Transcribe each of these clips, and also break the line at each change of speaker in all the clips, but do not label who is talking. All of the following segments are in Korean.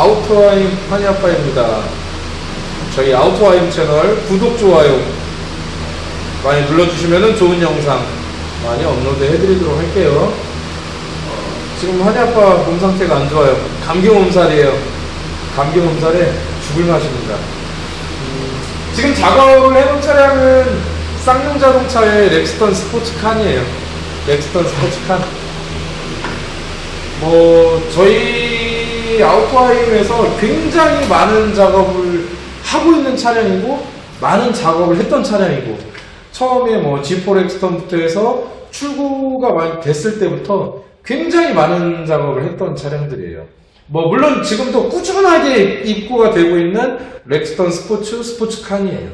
아우터와임 한이아빠입니다. 저희 아우터와임 채널 구독, 좋아요 많이 눌러주시면 좋은 영상 많이 업로드 해드리도록 할게요. 어, 지금 한이아빠 몸 상태가 안 좋아요. 감기 몸살이에요. 감기 몸살에 죽을 맛입니다. 음, 지금 작업을 해놓은 차량은 쌍용 자동차의 렉스턴 스포츠칸이에요. 렉스턴 스포츠칸. 뭐 저희 아우토하임에서 굉장히 많은 작업을 하고 있는 차량이고 많은 작업을 했던 차량이고 처음에 뭐 G4 렉스턴부터 해서 출고가 많이 됐을 때부터 굉장히 많은 작업을 했던 차량들이에요. 뭐 물론 지금도 꾸준하게 입고가 되고 있는 렉스턴 스포츠 스포츠칸이에요.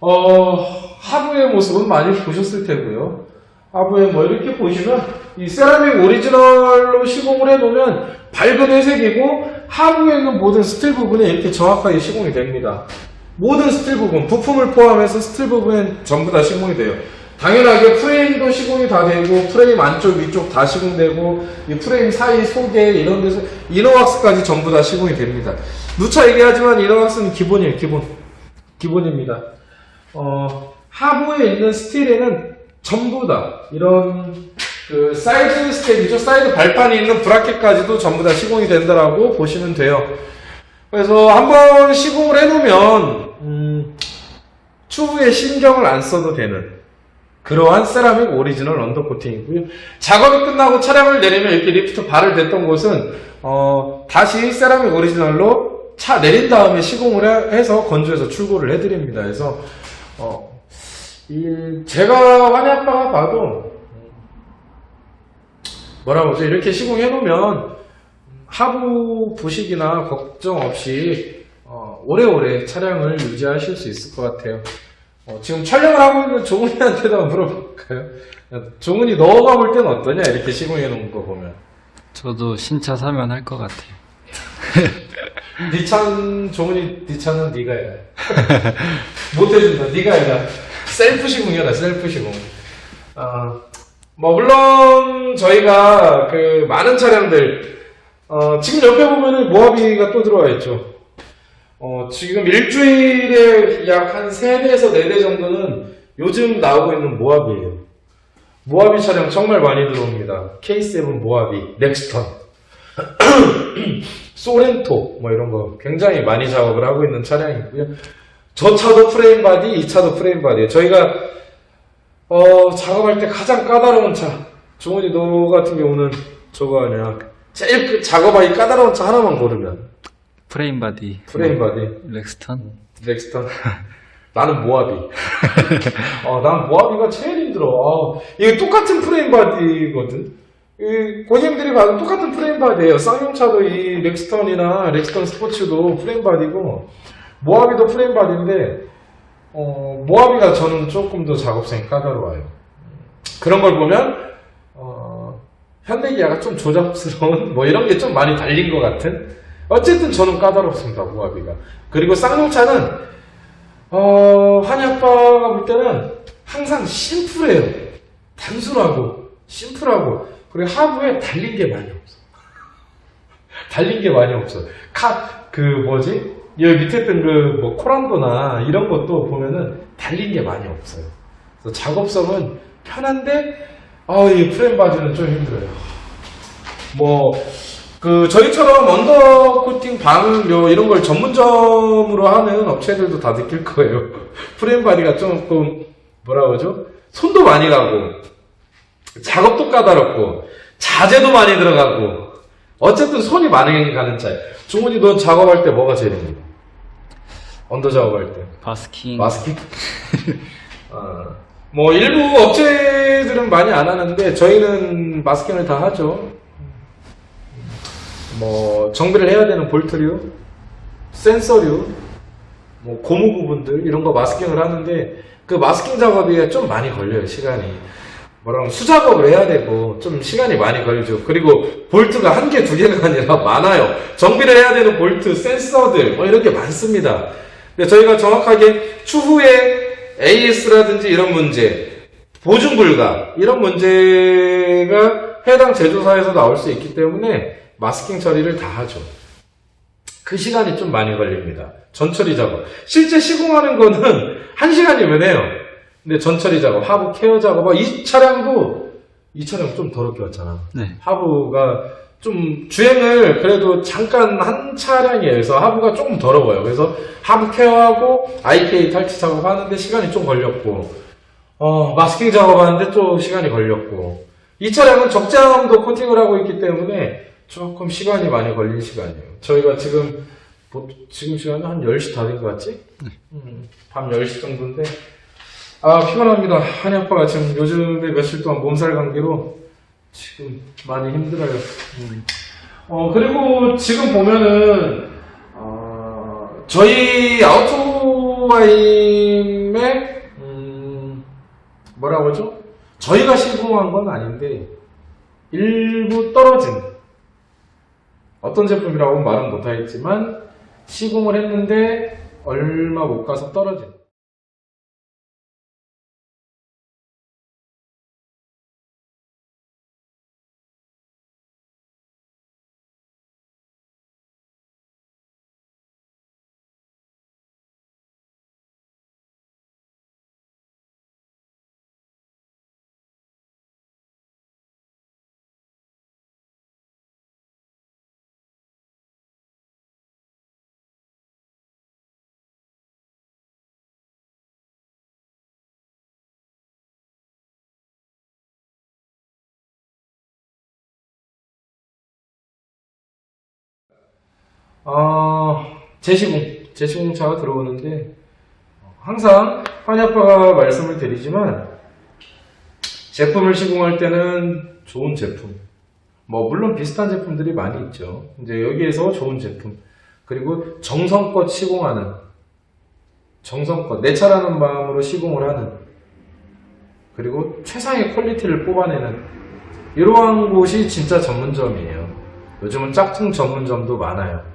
어, 하부의 모습은 많이 보셨을 테고요. 하부에 뭐 이렇게 보시면 이 세라믹 오리지널로 시공을 해놓으면 밝은 회색이고 하부에 있는 모든 스틸 부분에 이렇게 정확하게 시공이 됩니다. 모든 스틸 부분, 부품을 포함해서 스틸 부분엔 전부 다 시공이 돼요. 당연하게 프레임도 시공이 다 되고 프레임 안쪽 위쪽 다 시공되고 이 프레임 사이 속에 이런 데서 이너왁스까지 전부 다 시공이 됩니다. 누차 얘기하지만 이너왁스는 기본이에요, 기본. 기본입니다. 어, 하부에 있는 스틸에는 전부 다 이런 그 사이드 스텝이죠. 사이드 발판이 있는 브라켓까지도 전부 다 시공이 된다라고 보시면 돼요. 그래서 한번 시공을 해놓으면 음, 추후에 신경을 안 써도 되는 그러한 세라믹 오리지널 언더코팅이고요. 작업이 끝나고 차량을 내리면 이렇게 리프트 발을 댔던 곳은 어, 다시 세라믹 오리지널로 차 내린 다음에 시공을 해- 해서 건조해서 출고를 해드립니다. 그래서 어, 이 제가 환희 아빠가 봐도 뭐라고 하죠? 이렇게 시공해 놓으면 하부 부식이나 걱정 없이 어, 오래오래 차량을 유지하실 수 있을 것 같아요. 어, 지금 촬영을 하고 있는 종훈이한테도 한번 물어볼까요? 야, 종훈이 너가 볼 때는 어떠냐? 이렇게 시공해 놓은 거 보면.
저도 신차 사면 할 것 같아요.
네 니찬 종훈이 네 니찬은 네가 해라. 못 해준다. 네가 해라. 셀프 시공이라 셀프 시공. 아, 뭐 물론 저희가 그 많은 차량들 어, 지금 옆에 보면은 모하비가 또 들어와 있죠. 어, 지금 일주일에 약 한 3대에서 4대 정도는 요즘 나오고 있는 모하비예요. 모하비 차량 정말 많이 들어옵니다. K7 모하비, 넥스턴, 소렌토 뭐 이런 거 굉장히 많이 작업을 하고 있는 차량이고요. 저 차도 프레임 바디, 이 차도 프레임 바디예요. 저희가 어, 작업할 때 가장 까다로운 차. 종훈이 너 같은 경우는 저거 아니야. 제일 그 작업하기 까다로운 차 하나만 고르면
프레임 바디.
프레임 바디,
렉스턴.
넥스턴. 나는 모하비. 어, 난 모하비가 제일 힘들어. 아, 이게 똑같은 프레임 바디거든. 이 고객님들이 봐도 똑같은 프레임 바디예요. 쌍용차도 이 렉스턴이나 렉스턴 스포츠도 프레임 바디고 모하비도 프레임 바디인데 어, 모하비가 저는 조금 더 작업성이 까다로워요. 그런 걸 보면 어, 현대기아가 좀 조잡스러운 뭐 이런 게 좀 많이 달린 것 같은 어쨌든 저는 까다롭습니다 모하비가 그리고 쌍용차는 어, 아빠가 볼 때는 항상 심플해요. 단순하고, 심플하고, 그리고 하부에 달린 게 많이 없어. 달린 게 많이 없어. 카, 그, 뭐지? 여기 밑에 있던 그, 뭐, 코란도나 이런 것도 보면은 달린 게 많이 없어요. 그래서 작업성은 편한데, 아, 이 프레임 바디는 좀 힘들어요. 뭐, 그 저희처럼 언더 코팅 방요 이런 걸 전문점으로 하는 업체들도 다 느낄 거예요. 프레임 바디가 조금 뭐라 그러죠? 손도 많이 가고 작업도 까다롭고 자재도 많이 들어가고 어쨌든 손이 많이 가는 차예요. 종훈이 너 작업할 때 뭐가 제일 힘들어? 언더 작업할 때
바스킹.
마스킹? 어, 뭐 일부 업체들은 많이 안 하는데 저희는 마스킹을 다 하죠. 뭐 정비를 해야 되는 볼트류, 센서류, 뭐 고무 부분들 이런 거 마스킹을 하는데 그 마스킹 작업이 좀 많이 걸려요 시간이. 뭐라면 수작업을 해야 되고 좀 시간이 많이 걸리죠. 그리고 볼트가 한 개, 두 개가 아니라 많아요. 정비를 해야 되는 볼트, 센서들 뭐 이런 게 많습니다. 근데 저희가 정확하게 추후에 AS라든지 이런 문제, 보증 불가 이런 문제가 해당 제조사에서 나올 수 있기 때문에 마스킹 처리를 다 하죠. 그 시간이 좀 많이 걸립니다. 전처리 작업. 실제 시공하는 거는 한 시간이면 해요. 근데 전처리 작업, 하부 케어 작업, 아, 이 차량도 이 차량 좀 더럽게 왔잖아.
네.
하부가 좀 주행을 그래도 잠깐 한 차량에 의해서 하부가 조금 더러워요. 그래서 하부 케어하고 IK 탈취 작업하는데 시간이 좀 걸렸고, 어, 마스킹 작업하는데 또 시간이 걸렸고, 이 차량은 적재함도 코팅을 하고 있기 때문에 조금 시간이 많이 걸린 시간이에요. 저희가 지금, 뭐, 지금 시간은 한 10시 다 된 것 같지? 음, 밤 10시 정도인데, 아, 피곤합니다. 한이 아빠가 지금 요즘에 며칠 동안 몸살 감기로 지금 많이 힘들어요. 음. 어, 그리고 지금 보면은, 어, 저희 아우토바임의, 음, 뭐라고 하죠? 저희가 시공한 건 아닌데, 일부 떨어진, 어떤 제품이라고 말은 못하겠지만, 시공을 했는데, 얼마 못 가서 떨어진. 어, 재시공, 재시공차가 들어오는데, 항상 환희 아빠가 말씀을 드리지만, 제품을 시공할 때는 좋은 제품, 뭐, 물론 비슷한 제품들이 많이 있죠. 이제 여기에서 좋은 제품, 그리고 정성껏 시공하는, 정성껏, 내 차라는 마음으로 시공을 하는, 그리고 최상의 퀄리티를 뽑아내는, 이러한 곳이 진짜 전문점이에요. 요즘은 짝퉁 전문점도 많아요.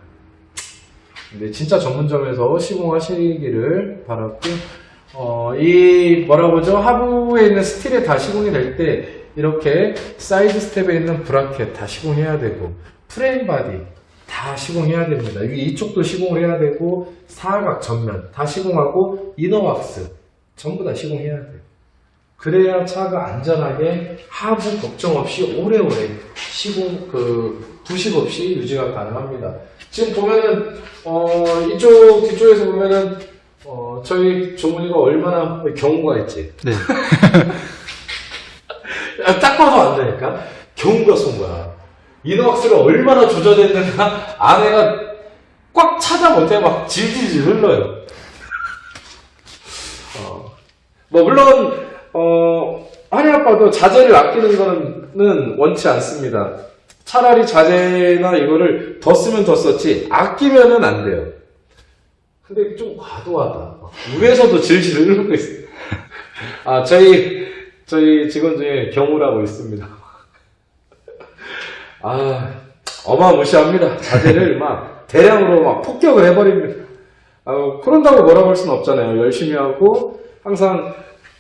근데 진짜 전문점에서 시공하시기를 바랐고, 어, 이, 뭐라 그러죠? 하부에 있는 스틸에 다 시공이 될 때, 이렇게 사이드 스텝에 있는 브라켓 다 시공해야 되고, 프레임 바디 다 시공해야 됩니다. 이- 이쪽도 시공을 해야 되고, 사각 전면 다 시공하고, 이너 왁스 전부 다 시공해야 돼요. 그래야 차가 안전하게 하부 걱정 없이 오래오래 시공 그 부식 없이 유지가 가능합니다. 지금 보면은 어 이쪽 뒤쪽에서 보면은 어 저희 조문이가 얼마나 경우가 있지.
네.
아, 딱 봐도 안다니까 경우가 쏜 거야. 이너왁스를 얼마나 조절했는가 아내가 꽉 차다 못해 막 질질질 흘러요. 어, 뭐 물론 어 한이 아빠도 자재를 아끼는 거는 원치 않습니다. 차라리 자재나 이거를 더 쓰면 더 썼지 아끼면은 안 돼요. 근데 좀 과도하다. 위에서도 질질 흐르고 있어요. 아 저희 저희 직원 중에 경우라고 있습니다. 아 어마무시합니다. 자재를 막 대량으로 막 폭격을 해버립니다. 아, 그런다고 뭐라고 할 수는 없잖아요. 열심히 하고 항상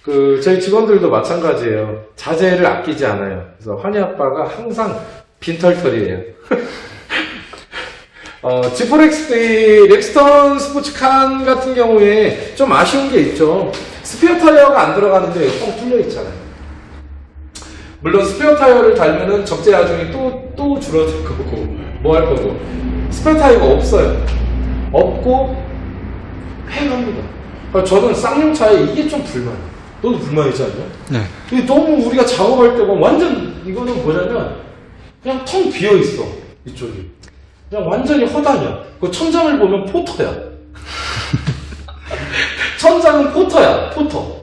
그 저희 직원들도 마찬가지예요. 자재를 아끼지 않아요. 그래서 환희 아빠가 항상 빈털털이에요. 어, 지포렉스, 이 렉스턴 스포츠칸 같은 경우에 좀 아쉬운 게 있죠. 스페어 타이어가 안 들어가는데 뻥 뚫려 있잖아요. 물론 스페어 타이어를 달면은 적재 야중이 또, 또 줄어들 거고, 뭐 할 거고. 스페어 타이어가 없어요. 없고, 횡합니다. 아, 저는 쌍용차에 이게 좀 불만이에요. 너도 불만이지 않냐?
네.
이게 너무 우리가 작업할 때 보면 완전 이거는 뭐냐면 그냥 텅 비어 있어 이쪽이. 그냥 완전히 허다냐. 그 천장을 보면 포터야. 천장은 포터야 포터.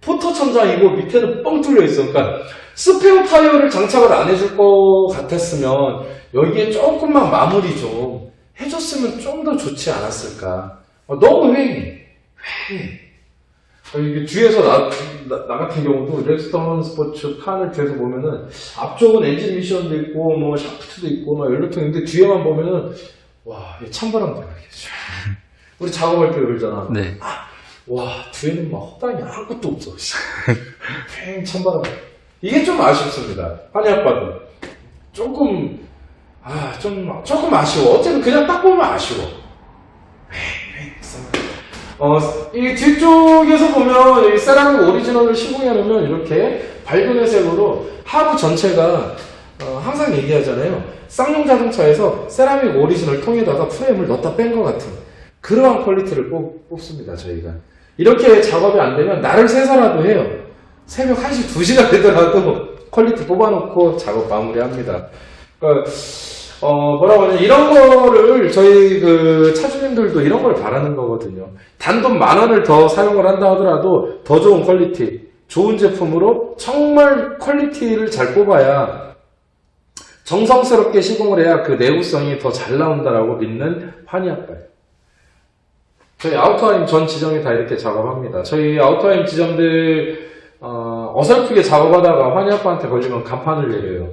포터 천장이고 밑에는 뻥 뚫려 있어. 그러니까 스페어 타이어를 장착을 안 해줄 것 같았으면 여기에 조금만 마무리 좀 해줬으면 좀 더 좋지 않았을까. 어, 너무 휑해 어, 이게 뒤에서 나, 나, 나 같은 경우도 렉스턴 스포츠 칸을 뒤에서 보면은 앞쪽은 엔진 미션도 있고 뭐 샤프트도 있고 막 연료통인데 뒤에만 보면은 와 찬바람 들어가겠 우리 작업할 때 그러잖아
네.
와 뒤에는 막 허당이 아무것도 없어 씨. 팽 찬바람 이게 좀 아쉽습니다 한이 아빠도 조금 아, 좀, 조금 아쉬워. 어쨌든 그냥 딱 보면 아쉬워. 어, 이 뒤쪽에서 보면 이 세라믹 오리지널을 시공해 놓으면 이렇게 밝은 회색으로 하부 전체가 어, 항상 얘기하잖아요. 쌍용 자동차에서 세라믹 오리지널 통에다가 프레임을 넣었다 뺀 것 같은 그러한 퀄리티를 뽑, 뽑습니다, 저희가. 이렇게 작업이 안 되면 날을 새서라도 해요. 새벽 1시, 2시가 되더라도 퀄리티 뽑아놓고 작업 마무리합니다. 그러니까 어, 뭐라고 하냐, 이런 거를 저희 그 차주님들도 이런 걸 바라는 거거든요. 단돈 만 원을 더 사용을 한다 하더라도 더 좋은 퀄리티, 좋은 제품으로 정말 퀄리티를 잘 뽑아야 정성스럽게 시공을 해야 그 내구성이 더 잘 나온다라고 믿는 환희아빠예요. 저희 아우터하임 전 지점이 다 이렇게 작업합니다. 저희 아우터하임 지점들 어, 어설프게 작업하다가 환희아빠한테 걸리면 간판을 내려요.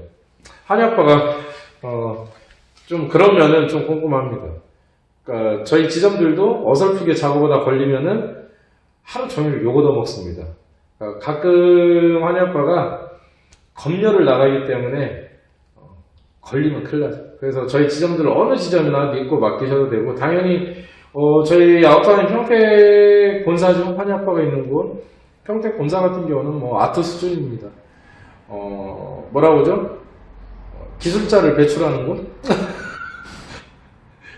환희아빠가 어, 좀 그런 면은 좀 꼼꼼합니다. 그러니까 저희 지점들도 어설프게 작업하다 걸리면은 하루 종일 욕 얻어 먹습니다. 그러니까 가끔 아빠가 검열을 나가기 때문에 어, 걸리면 큰일 나죠. 그래서 저희 지점들 어느 지점이나 믿고 맡기셔도 되고 당연히 어, 저희 아웃타임 평택 본사죠. 환희 아빠가 있는 곳 평택 본사 같은 경우는 뭐 아트 수준입니다. 어, 뭐라고 하죠? 기술자를 배출하는 곳?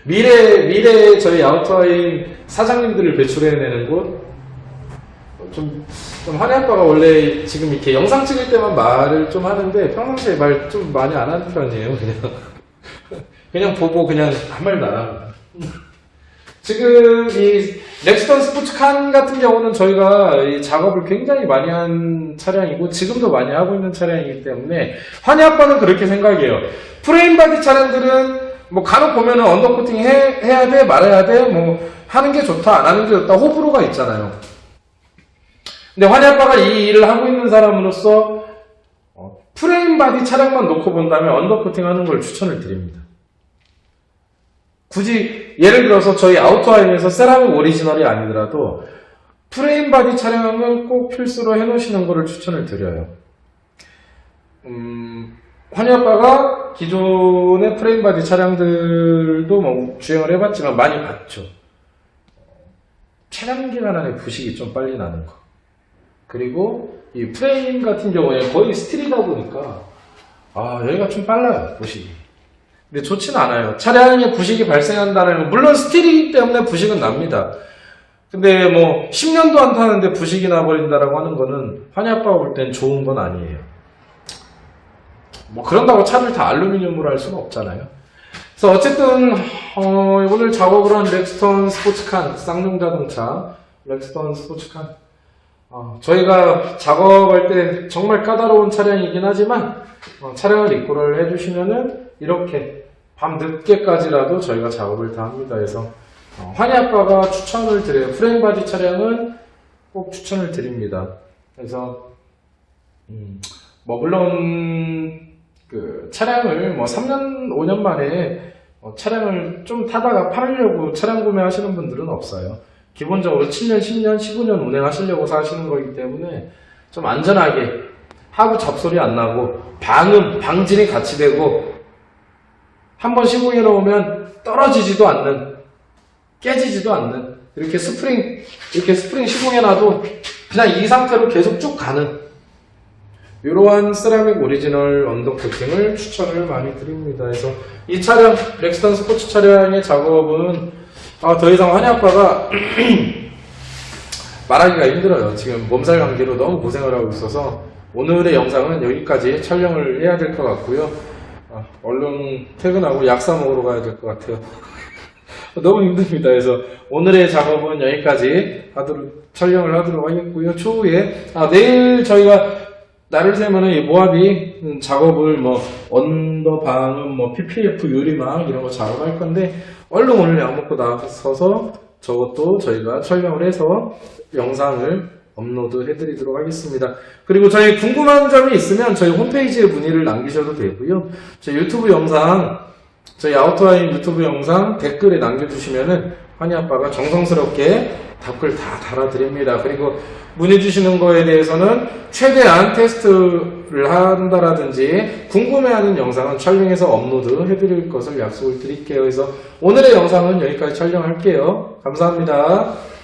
미래, 미래 저희 아우터인 사장님들을 배출해내는 곳? 좀, 좀 한혜 아빠가 원래 지금 이렇게 영상 찍을 때만 말을 좀 하는데 평상시에 말 좀 많이 안 하는 편이에요, 그냥. 그냥 보고 그냥 한 말도 안 합니다. 지금 이 렉스턴 스포츠칸 같은 경우는 저희가 이 작업을 굉장히 많이 한 차량이고 지금도 많이 하고 있는 차량이기 때문에 환희 아빠는 그렇게 생각해요. 프레임 바디 차량들은 뭐 간혹 보면은 언더 코팅 해, 해야 돼 말아야 돼뭐 하는 게 좋다 안 하는 게 좋다 호불호가 있잖아요. 근데 환희 아빠가 이 일을 하고 있는 사람으로서 어, 프레임 바디 차량만 놓고 본다면 언더 코팅 하는 걸 추천을 드립니다. 굳이 예를 들어서 저희 아우토하임에서 세라믹 오리지널이 아니더라도 프레임 바디 차량은 꼭 필수로 해놓으시는 것을 추천을 드려요. 음, 환희 아빠가 기존의 프레임 바디 차량들도 뭐 주행을 해봤지만 많이 봤죠. 차량 기간 안에 부식이 좀 빨리 나는 거. 그리고 이 프레임 같은 경우에 거의 스틸이다 보니까 아 여기가 좀 빨라요 부식이. 근데 좋지는 않아요. 차량에 부식이 발생한다는 건, 물론 스틸이기 때문에 부식은 납니다. 근데 뭐, 10년도 안 타는데 부식이 나버린다라고 하는 거는, 아빠가 볼 땐 좋은 건 아니에요. 뭐, 그런다고 차를 다 알루미늄으로 할 수는 없잖아요. 그래서 어쨌든, 어, 오늘 작업을 한 렉스턴 스포츠칸, 쌍용 자동차, 렉스턴 스포츠칸. 어, 저희가 작업할 때 정말 까다로운 차량이긴 하지만, 어, 차량을 입고를 해주시면은 이렇게 밤 늦게까지라도 저희가 작업을 다 합니다. 그래서 어, 환희 아빠가 추천을 드려요. 프레임 바디 차량은 꼭 추천을 드립니다. 그래서 음, 뭐 물론 그 차량을 뭐 3년 5년 만에 어, 차량을 좀 타다가 팔으려고 차량 구매하시는 분들은 없어요. 기본적으로 7년, 10년, 15년 운행하시려고 사시는 거기 때문에 좀 안전하게 하부 잡소리 안 나고 방음, 방진이 같이 되고 한번 시공해 놓으면 떨어지지도 않는 깨지지도 않는 이렇게 스프링 이렇게 스프링 시공해 놔도 그냥 이 상태로 계속 쭉 가는 이러한 세라믹 오리지널 언더코팅을 추천을 많이 드립니다. 그래서 이 차량 렉스턴 스포츠 차량의 작업은 아, 더 이상 아빠가 말하기가 힘들어요. 지금 몸살 감기로 너무 고생을 하고 있어서 오늘의 영상은 여기까지 촬영을 해야 될 것 같고요. 아, 얼른 퇴근하고 약 사 먹으러 가야 될 것 같아요. 너무 힘듭니다. 그래서 오늘의 작업은 여기까지 하도록 촬영을 하도록 하겠고요. 추후에 아, 내일 저희가 날을 새면은 이 음, 작업을 뭐 언더 방음 뭐 PPF 유리막 이런 거 작업할 건데 얼른 오늘 약 먹고 나서서 저것도 저희가 촬영을 해서 영상을 업로드 해드리도록 하겠습니다. 그리고 저희 궁금한 점이 있으면 저희 홈페이지에 문의를 남기셔도 되고요. 저희 유튜브 영상, 저희 아우터라인 유튜브 영상 댓글에 남겨주시면은 환희 아빠가 정성스럽게 답글 다 달아드립니다. 그리고 문의 주시는 거에 대해서는 최대한 테스트를 한다라든지 궁금해하는 영상은 촬영해서 업로드 해드릴 것을 약속을 드릴게요. 그래서 오늘의 영상은 여기까지 촬영할게요. 감사합니다.